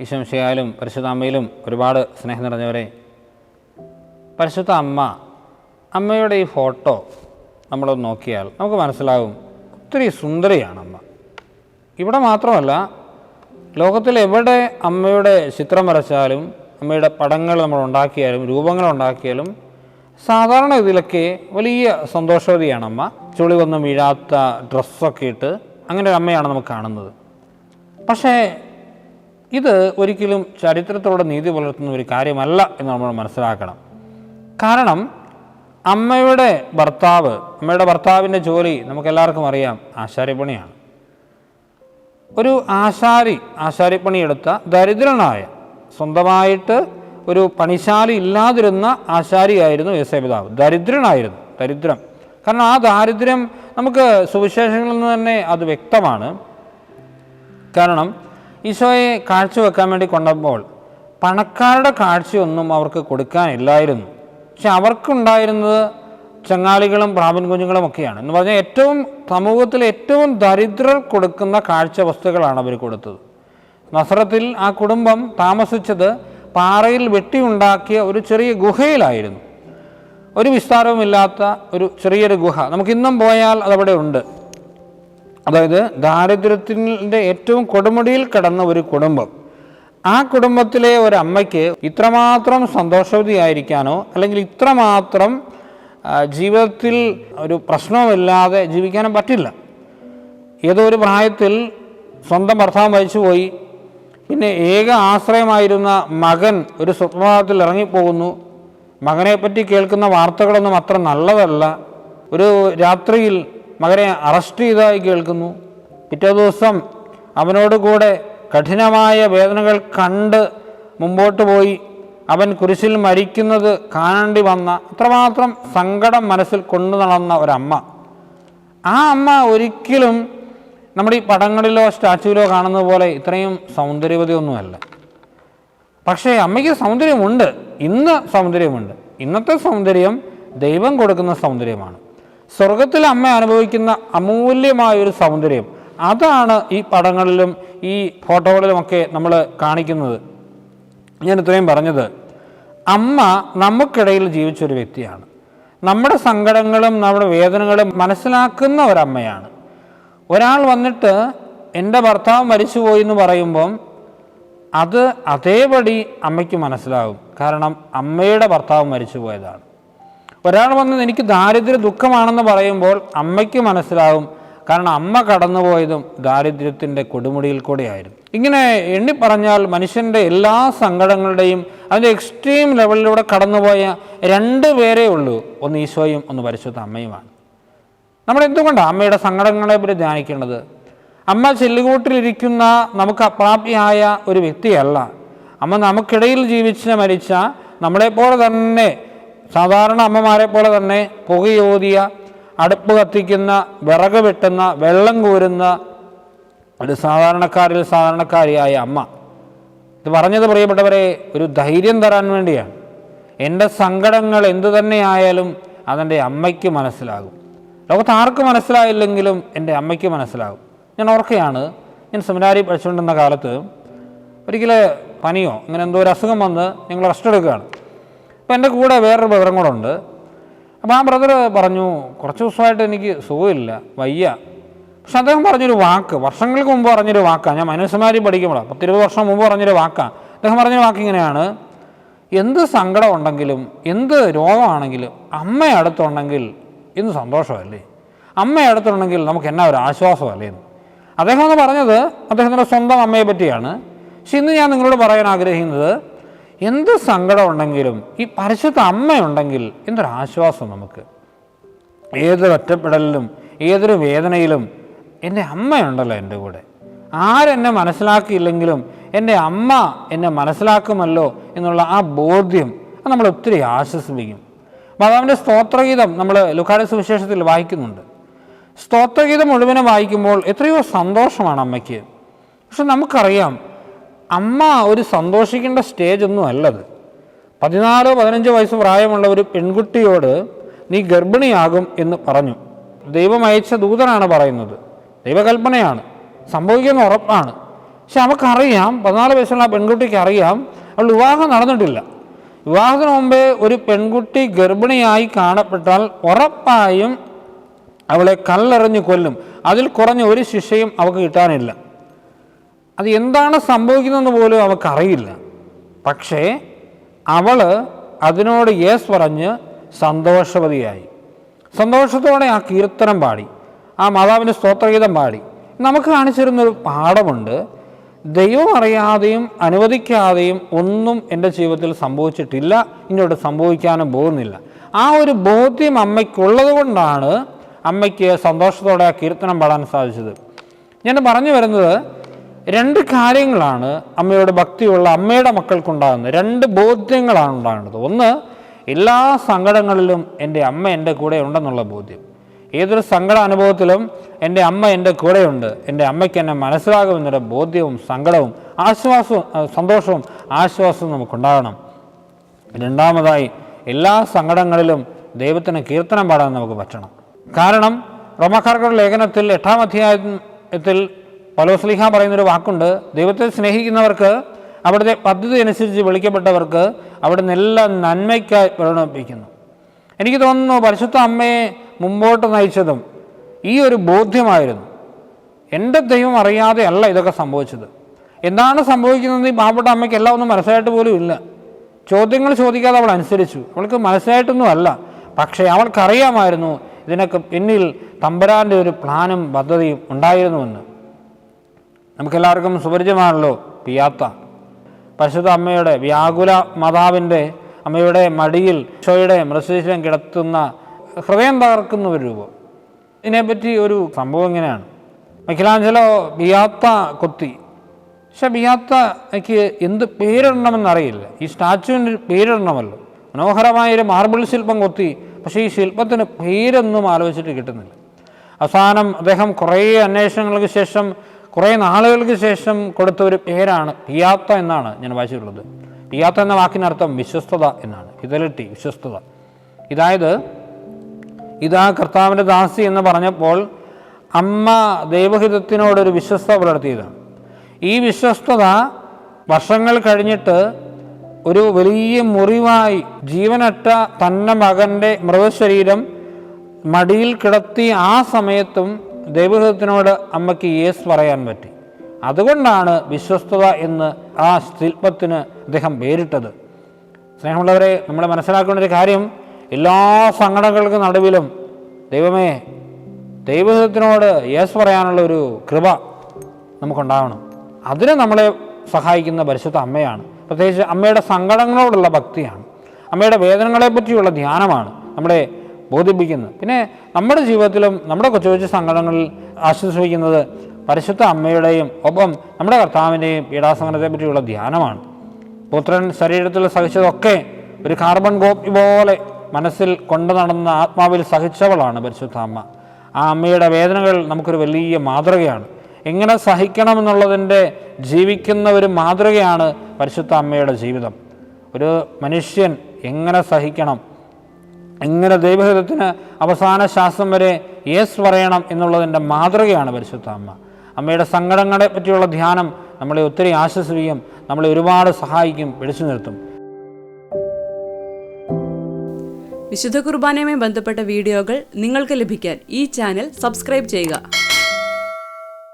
ഈശംശയാലും പരിശുദ്ധ അമ്മയിലും ഒരുപാട് സ്നേഹം നിറഞ്ഞവരെ പരിശുദ്ധ അമ്മ അമ്മയുടെ ഈ ഫോട്ടോ നമ്മളൊന്ന് നോക്കിയാൽ നമുക്ക് മനസ്സിലാകും ഒത്തിരി സുന്ദരിയാണ് അമ്മ. ഇവിടെ മാത്രമല്ല ലോകത്തിൽ എവിടെ അമ്മയുടെ ചിത്രം വരച്ചാലും അമ്മയുടെ പടങ്ങൾ നമ്മൾ ഉണ്ടാക്കിയാലും രൂപങ്ങൾ ഉണ്ടാക്കിയാലും സാധാരണ ഇതിലൊക്കെ വലിയ സന്തോഷവതിയാണ് അമ്മ. ചുളി ഒന്നും വീഴാത്ത ഡ്രസ്സൊക്കെ ഇട്ട് അങ്ങനെ ഒരു അമ്മയാണ് നമുക്ക് കാണുന്നത്. പക്ഷേ ഇത് ഒരിക്കലും ചരിത്രത്തോടെ നീതി പുലർത്തുന്ന ഒരു കാര്യമല്ല എന്ന് നമ്മൾ മനസ്സിലാക്കണം. കാരണം അമ്മയുടെ ഭർത്താവ് അമ്മയുടെ ഭർത്താവിന്റെ ജോലി നമുക്കെല്ലാവർക്കും അറിയാം ആശാരിപ്പണിയാണ്. ഒരു ആശാരി ആശാരിപ്പണിയെടുത്ത ദരിദ്രനായ സ്വന്തമായിട്ട് ഒരു പണിശാല ഇല്ലാതിരുന്ന ആശാരിയായിരുന്നു യേശപിതാവ് ദരിദ്രനായിരുന്നു ദരിദ്രം. കാരണം ആ ദാരിദ്ര്യം നമുക്ക് സുവിശേഷങ്ങളിൽ നിന്ന് തന്നെ അത് വ്യക്തമാണ്. കാരണം ഈശോയെ കാഴ്ചവെക്കാൻ വേണ്ടി കൊണ്ടപ്പോൾ പണക്കാരുടെ കാഴ്ചയൊന്നും അവർക്ക് കൊടുക്കാനില്ലായിരുന്നു. പക്ഷെ അവർക്കുണ്ടായിരുന്നത് ചങ്ങാളികളും പ്രാപൻ കുഞ്ഞുങ്ങളും ഒക്കെയാണ്. എന്ന് പറഞ്ഞാൽ ഏറ്റവും സമൂഹത്തിൽ ഏറ്റവും ദരിദ്രർ കൊടുക്കുന്ന കാഴ്ച വസ്തുക്കളാണ് അവർ കൊടുത്തത്. നസറത്തിൽ ആ കുടുംബം താമസിച്ചത് പാറയിൽ വെട്ടിയുണ്ടാക്കിയ ഒരു ചെറിയ ഗുഹയിലായിരുന്നു. ഒരു വിസ്താരവുമില്ലാത്ത ഒരു ചെറിയൊരു ഗുഹ. നമുക്കിന്നും പോയാൽ അതവിടെ ഉണ്ട്. അതായത് ദാരിദ്ര്യത്തിന്റെ ഏറ്റവും കൊടുമുടിയിൽ കിടന്ന ഒരു കുടുംബം. ആ കുടുംബത്തിലെ ഒരമ്മയ്ക്ക് ഇത്രമാത്രം സന്തോഷവതിയായിരിക്കാനോ അല്ലെങ്കിൽ ഇത്രമാത്രം ജീവിതത്തിൽ ഒരു പ്രശ്നവുമില്ലാതെ ജീവിക്കാനും പറ്റില്ല. ഏതോ ഒരു പ്രായത്തിൽ സ്വന്തം ഭർത്താവ് മരിച്ചുപോയി. പിന്നെ ഏക ആശ്രയമായിരുന്ന മകൻ ഒരു സുപ്രഭാതത്തിൽ ഇറങ്ങിപ്പോകുന്നു. മകനെപ്പറ്റി കേൾക്കുന്ന വാർത്തകളൊന്നും അത്ര നല്ലതല്ല. ഒരു രാത്രിയിൽ മകനെ അറസ്റ്റ് ചെയ്തതായി കേൾക്കുന്നു. പിറ്റേ ദിവസം അവനോട് കൂടെ കഠിനമായ വേദനകൾ കണ്ട് മുമ്പോട്ട് പോയി. അവൻ കുരിശിൽ മരിക്കുന്നത് കാണേണ്ടി വന്ന അത്രമാത്രം സങ്കടം മനസ്സിൽ കൊണ്ടു നടന്ന ഒരമ്മ. ആ അമ്മ ഒരിക്കലും നമ്മുടെ ഈ പടങ്ങളിലോ സ്റ്റാച്ചുവിലോ കാണുന്നത് പോലെ ഇത്രയും സൗന്ദര്യവതിയൊന്നുമല്ല പക്ഷേ അമ്മയ്ക്ക് സൗന്ദര്യമുണ്ട്. ഇന്ന് സൗന്ദര്യമുണ്ട്. ഇന്നത്തെ സൗന്ദര്യം ദൈവം കൊടുക്കുന്ന സൗന്ദര്യമാണ്. സ്വർഗത്തിൽ അമ്മ അനുഭവിക്കുന്ന അമൂല്യമായ ഒരു സൗന്ദര്യം. അതാണ് ഈ പടങ്ങളിലും ഈ ഫോട്ടോകളിലുമൊക്കെ നമ്മൾ കാണിക്കുന്നത്. ഞാൻ ഇത്രയും പറഞ്ഞത്. അമ്മ നമുക്കിടയിൽ ജീവിച്ചൊരു വ്യക്തിയാണ്. നമ്മുടെ സങ്കടങ്ങളും നമ്മുടെ വേദനകളും മനസ്സിലാക്കുന്ന ഒരമ്മയാണ്. ഒരാൾ വന്നിട്ട് എന്റെ ഭർത്താവ് മരിച്ചുപോയി എന്ന് പറയുമ്പം അത് അതേപടി അമ്മയ്ക്ക് മനസ്സിലാകും. കാരണം അമ്മയുടെ ഭർത്താവ് മരിച്ചു പോയതാണ് ഒരാൾ വന്ന് എനിക്ക് ദാരിദ്ര്യ ദുഃഖമാണെന്ന് പറയുമ്പോൾ അമ്മയ്ക്ക് മനസ്സിലാവും. കാരണം അമ്മ കടന്നുപോയതും ദാരിദ്ര്യത്തിന്റെ കൊടുമുടിയിൽ കൂടെയായിരുന്നു. ഇങ്ങനെ എണ്ണി പറഞ്ഞാൽ മനുഷ്യന്റെ എല്ലാ സങ്കടങ്ങളുടെയും അതിന്റെ എക്സ്ട്രീം ലെവലിലൂടെ കടന്നുപോയ രണ്ട് പേരേ ഉള്ളൂ. ഒന്ന് ഈശോയും ഒന്ന് പരിശുദ്ധ അമ്മയുമാണ്. നമ്മൾ എന്തുകൊണ്ടാണ് അമ്മയുടെ സങ്കടങ്ങളെ പറ്റി ധ്യാനിക്കേണ്ടത്? അമ്മ ചെല്ലുകൂട്ടിലിരിക്കുന്ന നമുക്ക് അപ്രാപ്തിയായ ഒരു വ്യക്തിയല്ല. അമ്മ നമുക്കിടയിൽ ജീവിച്ച് മരിച്ച നമ്മളെപ്പോലെ തന്നെ സാധാരണ അമ്മമാരെ പോലെ തന്നെ പുകയോതിയ അടുപ്പ് കത്തിക്കുന്ന വിറക് വെട്ടുന്ന വെള്ളം കോരുന്ന ഒരു സാധാരണക്കാരിൽ സാധാരണക്കാരിയായ അമ്മ. ഇത് പറഞ്ഞത് പ്രിയപ്പെട്ടവരെ ഒരു ധൈര്യം തരാൻ വേണ്ടിയാണ്. എന്റെ സങ്കടങ്ങൾ എന്തു തന്നെയായാലും അതെന്റെ അമ്മയ്ക്ക് മനസ്സിലാകും. ലോകത്ത് ആർക്ക് മനസ്സിലായില്ലെങ്കിലും എന്റെ അമ്മയ്ക്ക് മനസ്സിലാകും. ഞാൻ ഓർക്കുകയാണ് ഞാൻ സെമിനാരി പഠിച്ചുകൊണ്ടിരുന്ന കാലത്ത് ഒരിക്കൽ പനിയോ അങ്ങനെ എന്തോ ഒരു അസുഖം വന്ന് ഞങ്ങൾ റെസ്റ്റ് എടുക്കുകയാണ്. അപ്പോൾ എന്റെ കൂടെ വേറൊരു ബ്രദറും കൂടെ ഉണ്ട്. അപ്പോൾ ആ ബ്രദർ പറഞ്ഞു കുറച്ച് ദിവസമായിട്ട് എനിക്ക് സുഖമില്ല വയ്യ. പക്ഷെ അദ്ദേഹം പറഞ്ഞൊരു വാക്ക് വർഷങ്ങൾക്ക് മുമ്പ് പറഞ്ഞൊരു വാക്കാണ് ഞാൻ മനുഷ്യമാരി പഠിക്കുമ്പോഴാണ് പത്തിരുപത് വർഷം മുമ്പ് പറഞ്ഞൊരു വാക്കാണ് അദ്ദേഹം പറഞ്ഞൊരു വാക്ക് ഇങ്ങനെയാണ് എന്ത് സങ്കടം ഉണ്ടെങ്കിലും എന്ത് രോഗമാണെങ്കിലും അമ്മ അടുത്തുണ്ടെങ്കിൽ ഇന്ന് സന്തോഷമല്ലേ? അമ്മ അടുത്തുണ്ടെങ്കിൽ നമുക്ക് എന്നാ ഒരു ആശ്വാസമല്ലേ? അദ്ദേഹം എന്ന് പറഞ്ഞത് അദ്ദേഹത്തിന്റെ സ്വന്തം അമ്മയെ പറ്റിയാണ്. പക്ഷെ ഇന്ന് ഞാൻ നിങ്ങളോട് പറയാൻ ആഗ്രഹിക്കുന്നത് എന്ത് സങ്കടം ഉണ്ടെങ്കിലും ഈ പരിശുദ്ധ അമ്മയുണ്ടെങ്കിൽ എന്തൊരു ആശ്വാസം നമുക്ക്. ഏതൊരു ഒറ്റപ്പെടലിലും ഏതൊരു വേദനയിലും എന്റെ അമ്മയുണ്ടല്ലോ എന്റെ കൂടെ. ആരെന്നെ മനസ്സിലാക്കിയില്ലെങ്കിലും എന്റെ അമ്മ എന്നെ മനസ്സിലാക്കുമല്ലോ എന്നുള്ള ആ ബോധ്യം അത് നമ്മൾ ഒത്തിരി ആശ്വസിപ്പിക്കും. മാതാവിന്റെ സ്തോത്രഗീതം നമ്മൾ ലുക്കാടെ സുവിശേഷത്തിൽ വായിക്കുന്നുണ്ട്. സ്തോത്രഗീതം മുഴുവനും വായിക്കുമ്പോൾ എത്രയോ സന്തോഷമാണ് അമ്മയ്ക്ക്. പക്ഷെ നമുക്കറിയാം അമ്മ ഒരു സന്തോഷിക്കേണ്ട സ്റ്റേജ് ഒന്നും അല്ലത്. പതിനാലോ പതിനഞ്ചോ വയസ്സ് പ്രായമുള്ള ഒരു പെൺകുട്ടിയോട് നീ ഗർഭിണിയാകും എന്ന് പറഞ്ഞു. ദൈവം അയച്ച ദൂതനാണ് പറയുന്നത്. ദൈവകൽപ്പനയാണ്. സംഭവിക്കുന്ന ഉറപ്പാണ്. പക്ഷെ അവൾക്കറിയാം പതിനാല് വയസ്സുള്ള പെൺകുട്ടിക്ക് അറിയാം അവൾ വിവാഹം നടന്നിട്ടില്ല. വിവാഹത്തിന് മുമ്പേ ഒരു പെൺകുട്ടി ഗർഭിണിയായി കാണപ്പെട്ടാൽ ഉറപ്പായും അവളെ കല്ലെറിഞ്ഞ് കൊല്ലും. അതിൽ കുറഞ്ഞ ഒരു ശിക്ഷയും അവൾക്ക് കിട്ടാനില്ല. അത് എന്താണ് സംഭവിക്കുന്നതെന്ന് പോലും അവൾക്കറിയില്ല പക്ഷേ അവൾ അതിനോട് യേസ് പറഞ്ഞ് സന്തോഷവതിയായി. സന്തോഷത്തോടെ ആ കീർത്തനം പാടി ആ മാതാവിന്റെ സ്തോത്രഗീതം പാടി. നമുക്ക് കാണിച്ചിരുന്നൊരു പാഠമുണ്ട് ദൈവം അറിയാതെയും അനുവദിക്കാതെയും ഒന്നും എന്റെ ജീവിതത്തിൽ സംഭവിച്ചിട്ടില്ല ഇങ്ങോട്ട് സംഭവിക്കാനും പോകുന്നില്ല. ആ ഒരു ബോധ്യം അമ്മയ്ക്കുള്ളത് കൊണ്ടാണ് അമ്മയ്ക്ക് സന്തോഷത്തോടെ ആ കീർത്തനം പാടാൻ സാധിച്ചത്. ഞാൻ പറഞ്ഞു വരുന്നത് രണ്ട് കാര്യങ്ങളാണ് അമ്മയുടെ ഭക്തിയുള്ള അമ്മയുടെ മക്കൾക്കുണ്ടാകുന്നത്. രണ്ട് ബോധ്യങ്ങളാണ് ഉണ്ടാകുന്നത്. ഒന്ന് എല്ലാ സങ്കടങ്ങളിലും എന്റെ അമ്മ എന്റെ കൂടെ ഉണ്ടെന്നുള്ള ബോധ്യം. ഏതൊരു സങ്കട അനുഭവത്തിലും എന്റെ അമ്മ എന്റെ കൂടെയുണ്ട് എന്റെ അമ്മയ്ക്ക് എന്നെ മനസ്സിലാകുമെന്നൊരു ബോധ്യവും സങ്കടവും ആശ്വാസവും സന്തോഷവും ആശ്വാസവും നമുക്കുണ്ടാകണം. രണ്ടാമതായി എല്ലാ സങ്കടങ്ങളിലും ദൈവത്തിന് കീർത്തനം പാടാൻ നമുക്ക് പറ്റണം. കാരണം റോമക്കാർക്കുള്ള ലേഖനത്തിൽ എട്ടാം അധ്യായത്തിൽ പലോസ്ലിഹ പറയുന്നൊരു വാക്കുണ്ട്. ദൈവത്തെ സ്നേഹിക്കുന്നവർക്ക് അവിടുത്തെ പദ്ധതി അനുസരിച്ച് വിളിക്കപ്പെട്ടവർക്ക് അവിടുന്ന് എല്ലാ നന്മയ്ക്കായി പ്രകടിപ്പിക്കുന്നു എനിക്ക് തോന്നുന്നു പരിശുദ്ധ അമ്മയെ മുമ്പോട്ട് നയിച്ചതും ഈ ഒരു ബോധ്യമായിരുന്നു. എന്റെ ദൈവം അറിയാതെ അല്ല ഇതൊക്കെ സംഭവിച്ചത്. എന്താണ് സംഭവിക്കുന്നത് ഈ പാവപ്പെട്ട അമ്മയ്ക്ക് എല്ലാം ഒന്നും മനസ്സിലായിട്ട് പോലും ഇല്ല. ചോദ്യങ്ങൾ ചോദിക്കാതെ അവൾ അനുസരിച്ചു. അവൾക്ക് മനസ്സിലായിട്ടൊന്നും അല്ല. പക്ഷേ അവൾക്കറിയാമായിരുന്നു ഇതിനൊക്കെ പിന്നിൽ തമ്പരാന്റെ ഒരു പ്ലാനും പദ്ധതിയും ഉണ്ടായിരുന്നുവെന്ന്. നമുക്കെല്ലാവർക്കും സുപരിചിതമാണല്ലോ പിയാത്ത. പരിശുദ്ധ അമ്മയുടെ വ്യാകുല മാതാവിന്റെ അമ്മയുടെ മടിയിൽ ഈശോയുടെ മൃതശരീരം കിടത്തുന്ന ഹൃദയം തകർക്കുന്ന ഒരു രൂപം. ഇതിനെപ്പറ്റി ഒരു സംഭവം ഇങ്ങനെയാണ് മൈക്കിലാഞ്ചലോ ബിയാത്ത കൊത്തി. പക്ഷെ ബിയാത്തയ്ക്ക് എന്ത് പേരിടണമെന്നറിയില്ല. ഈ സ്റ്റാച്ചുവിന് ഒരു പേരിടണമല്ലോ. മനോഹരമായൊരു മാർബിൾ ശില്പം കൊത്തി. പക്ഷേ ഈ ശില്പത്തിന് പേരൊന്നും ആലോചിച്ചിട്ട് കിട്ടുന്നില്ല. അവസാനം അദ്ദേഹം കുറേ അന്വേഷണങ്ങൾക്ക് ശേഷം കുറേ നാളുകൾക്ക് ശേഷം കൊടുത്ത ഒരു പേരാണ് പിയാത്ത എന്നാണ് ഞാൻ വായിച്ചിട്ടുള്ളത്. പിയാത്ത എന്ന വാക്കിനർത്ഥം വിശ്വസ്തത എന്നാണ്. ഫിദലിറ്റി വിശ്വസ്തത. ഇതായത് ഇതാ കർത്താവിന്റെ ദാസി എന്ന് പറഞ്ഞപ്പോൾ അമ്മ ദൈവഹിതത്തിനോടൊരു വിശ്വസ്ത പുലർത്തിയതാണ് ഈ വിശ്വസ്തത വർഷങ്ങൾ കഴിഞ്ഞിട്ട് ഒരു വലിയ മുറിവായി ജീവനറ്റ തന്റെ മകന്റെ മൃതശരീരം മടിയിൽ കിടത്തി ആ സമയത്തും ദൈവഹിതത്തിനോട് അമ്മയ്ക്ക് യേസ് പറയാൻ പറ്റി. അതുകൊണ്ടാണ് വിശ്വസ്തത എന്ന് ആ ശില്പത്തിന് അദ്ദേഹം പേരിട്ടത്. സ്നേഹമുള്ളവരെ നമ്മൾ മനസ്സിലാക്കേണ്ട ഒരു കാര്യം എല്ലാ സങ്കടങ്ങൾക്കും നടുവിലും ദൈവമേ ദൈവത്തിനോട് യേസ് പറയാനുള്ള ഒരു കൃപ നമുക്കുണ്ടാവണം. അതിന് നമ്മളെ സഹായിക്കുന്ന പരിശുദ്ധ അമ്മയാണ്. പ്രത്യേകിച്ച് അമ്മയുടെ സങ്കടങ്ങളോടുള്ള ഭക്തിയാണ്. അമ്മയുടെ വേദനകളെ പറ്റിയുള്ള ധ്യാനമാണ്. നമ്മളെ ബോധിപ്പിക്കുന്നത് പിന്നെ നമ്മുടെ ജീവിതത്തിലും നമ്മുടെ കൊച്ചു കൊച്ചു സങ്കടങ്ങളിൽ ആശ്വസിപ്പിക്കുന്നത് പരിശുദ്ധ അമ്മയുടെയും ഒപ്പം നമ്മുടെ കർത്താവിന്റെയും പീഡാസങ്കടത്തെ പറ്റിയുള്ള ധ്യാനമാണ്. പുത്രൻ ശരീരത്തിൽ സഹിച്ചതൊക്കെ ഒരു കാർബൺ കോപ്പി പോലെ മനസ്സിൽ കൊണ്ടു നടന്ന ആത്മാവിൽ സഹിച്ചവളാണ് പരിശുദ്ധ അമ്മ. ആ അമ്മയുടെ വേദനകൾ നമുക്കൊരു വലിയ മാതൃകയാണ്. എങ്ങനെ സഹിക്കണമെന്നുള്ളതിന്റെ ജീവിക്കുന്ന ഒരു മാതൃകയാണ് പരിശുദ്ധ അമ്മയുടെ ജീവിതം. ഒരു മനുഷ്യൻ എങ്ങനെ സഹിക്കണം? എങ്ങനെ ദൈവഹിതത്തിന് അവസാന ശ്വാസം വരെ യേസ് പറയണം എന്നുള്ളതിന്റെ മാതൃകയാണ് പരിശുദ്ധ അമ്മ. അമ്മയുടെ സങ്കടങ്ങളെ പറ്റിയുള്ള ധ്യാനം നമ്മളെ ഒത്തിരി ആശ്വസിപ്പിക്കും നമ്മളെ ഒരുപാട് സഹായിക്കും പിടിച്ചു നിർത്തും. വിശുദ്ധ കുർബാനയുമായി ബന്ധപ്പെട്ട വീഡിയോകൾ നിങ്ങൾക്ക് ലഭിക്കാൻ ഈ ചാനൽ സബ്സ്ക്രൈബ് ചെയ്യുക.